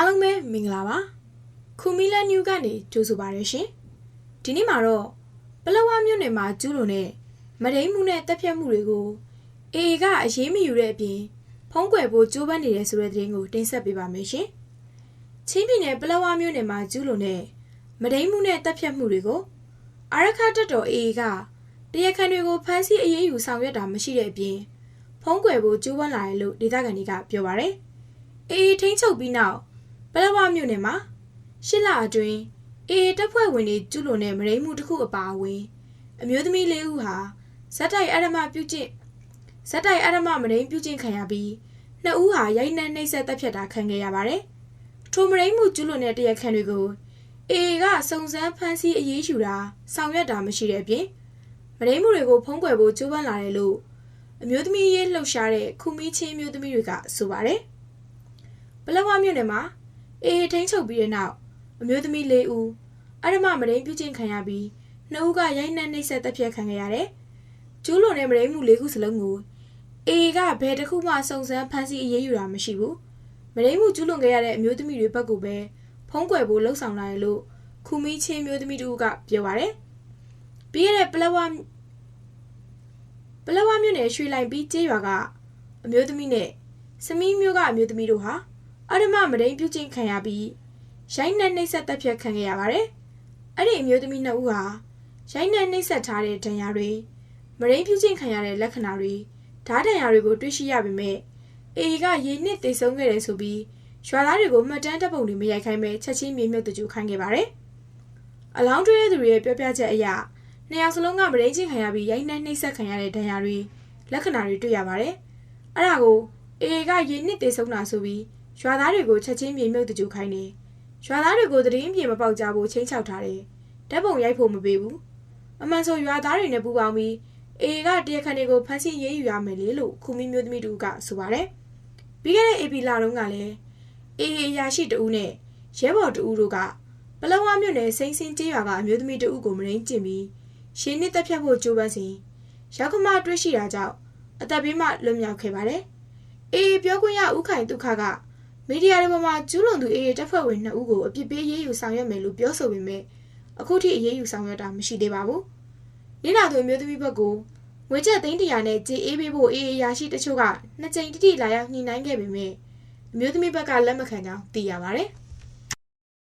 အားလုံးပဲမင်္ဂလာပါခူမီလာနျူကနေကြိုဆိုပါရရှင်ဒီနေ့မှာတော့ပလောဝမြို့နယ်မှာကျူးလွန်တဲ့မဒိန်မှုနဲ့တပ်ဖြတ်မှုတွေကိုအေအေကအရေးမယူတဲ့အပြင်ဖုံးကွယ်ဖို့ကြိုးပမ်းနေတယ်ဆိုတဲ့သတင်းကိုတင်ဆက်ပေးပါမယ်ရှင်ချင်းပြည်နယ်ပလောဝမြို့နယ်မှာကျူးလွန်တဲ့မဒိန်မှုနဲ့တပ်ဖြတ်မှုတွေကိုအာရခတပ်တော်အေအေကတရားခံတွေကိုဖမ်းဆီးအရေးယူဆောင်ရွက်တာမရှိတဲ့အပြင်ဖုံးကွယ်ဖို့ကြိုးပမ်းလာတယ်လို့ဒေသခံတွေကပြောပါတယ်အေအေထိန်းချုပ်ပြီးနောက် ပလဝမြို့နယ်မှာရှစ်လအတွင်းအေအေတပ်ဖွဲ့ဝင်တွေကျူးလွန်တဲ့မရိမှုတစ်ခုအပါအဝင်အမျိုးသမီးလေးဦးဟာဇက်တိုက်အရမပြုကျင့်ဇက်တိုက်အရမမရိပြုကျင့်ခံရပြီးနှစ်ဦးဟာရိုက်နှက်နှိပ်စက်တပ်ဖြတ်တာခံခဲ့ရပါတယ်။ထိုမရိမှုကျူးလွန်တဲ့တရားခံတွေကိုအေအေကစုံစမ်းဖမ်းဆီးအရေးယူတာဆောင်ရွက်တာမရှိတဲ့အပြင်မရိမှုတွေကိုဖုံးကွယ်ဖို့ကြိုးပမ်းလာတယ်လို့အမျိုးသမီးရေးလှုပ်ရှားတဲ့ခုမီချင်းအမျိုးသမီးတွေကဆိုပါတယ်။ပလဝမြို့နယ်မှာ အေးထိန်းချုပ်ပြီးတဲ့နောက်အမျိုးသမီး၄ဦးအရမမရိန်ပြုကျင့်ခံရပြီးနှစ်ဦးကရိုက်နှက်နှိပ်စက်တပ်ဖြတ်ခံခဲ့ရတယ်။ကျူးလွန်တဲ့မရိန်မှု၄ခုစလုံးကိုအေးကဘယ်တစ်ခုမှစုံစမ်းဖမ်းဆီးအရေးယူတာမရှိဘူး။မရိန်မှုကျူးလွန်ခဲ့ရတဲ့အမျိုးသမီးတွေဘက်ကပဲဖုံးကွယ်ဖို့လှုံ့ဆော်လာတယ်လို့ခူမီချင်းမျိုးသမီးတို့ကပြောပါတယ်။ပြီးရတဲ့ပလဝပလဝမြို့နယ်ရွှေလိုင်ပြီးကျေးရွာကအမျိုးသမီးနဲ့စမီးမျိုးကအမျိုးသမီးတို့ဟာ အရမမဒိန်ပြုကျင့်ခံရပြီးရိုင်းနဲ့နှိပ်စက်တပ်ဖြတ်ခံခဲ့ရပါတယ်။အဲ့ဒီအမျိုးသမီးနှစ်ဦးဟာရိုင်းနဲ့နှိပ်စက်ထားတဲ့ဒဏ်ရာတွေမဒိန်ပြုကျင့်ခံရတဲ့လက္ခဏာတွေဓာတ်ဒဏ်ရာတွေကိုတွေ့ရှိရပေမဲ့အေကရေနစ်သိဆုံးခဲ့တယ်ဆိုပြီးရွာသားတွေကိုမှတ်တမ်းတပ်ပုံတွေမရိုက်ခိုင်းပဲချက်ချင်းမြေမြုပ်တကြူခိုင်းခဲ့ပါတယ်။အလောင်းတွေးတဲ့သူတွေရဲ့ပြောပြချက်အရနှစ်ယောက်စလုံးကမဒိန်ချင်းခံရပြီးရိုင်းနဲ့နှိပ်စက်ခံရတဲ့ဒဏ်ရာတွေလက္ခဏာတွေတွေ့ရပါတယ်။အဲ့ဒါကိုအေကရေနစ်သိဆုံးတာဆိုပြီး ရွာသားတွေကိုချက်ချင်းမြေမြုပ်တကြိုခိုင်းတယ်။ရွာသားတွေကိုသတင်းပြေမပေါက်ကြဖို့ချင်းချောက်ထားတယ်။ဓာတ်ပုံရိုက်ဖို့မပေးဘူး။အမှန်ဆိုရွာသားတွေနဲ့ပူးပေါင်းပြီးအေကတရားခံတွေကိုဖမ်းဆီးရေးယူရမယ်လေလို့ခုမီမျိုးသမီးတို့ကဆိုပါတယ်။ပြီးခဲ့တဲ့ AP လတုန်းကလည်းအေအေအရာရှိတဦးနဲ့ရဲဘော်တဦးတို့ကပလောဝမြို့နယ်စိန်စင်ကျေးရွာကအမျိုးသမီးတဦးကိုမရင်းကျင်ပြီးရှင်းနှစ်တက်ဖြတ်ဖို့ကြိုးပမ်းစဉ်ရောက်ခမတွေ့ရှိတာကြောင့်အသက်ဘေးမှလွတ်မြောက်ခဲ့ပါတယ်။အေအေပြောခွင့်ရဦးခိုင်ဒုက္ခက မီဒီယာတွေပေါ်မှာကျူးလွန်သူအေးတပ်ဖွဲ့ဝင်2ဦးကိုအပြစ်ပေးရေးယူဆောင်ရွက်မယ်လို့ပြောဆိုပေမဲ့အခုထိအရေးယူဆောင်ရွက်တာမရှိသေးပါဘူး။နေ့လာသူမျိုးသမီးဘက်ကငွေကျပ်သိန်းတရာနဲ့ကြေးအေးပေးဖို့အေးအေးရရှိတချို့ကနှစ်ကြိမ်တိတိလာရောက်ညှိနှိုင်းခဲ့ပေမဲ့အမျိုးသမီးဘက်ကလက်မခံကြောင်းသိရပါဗျ။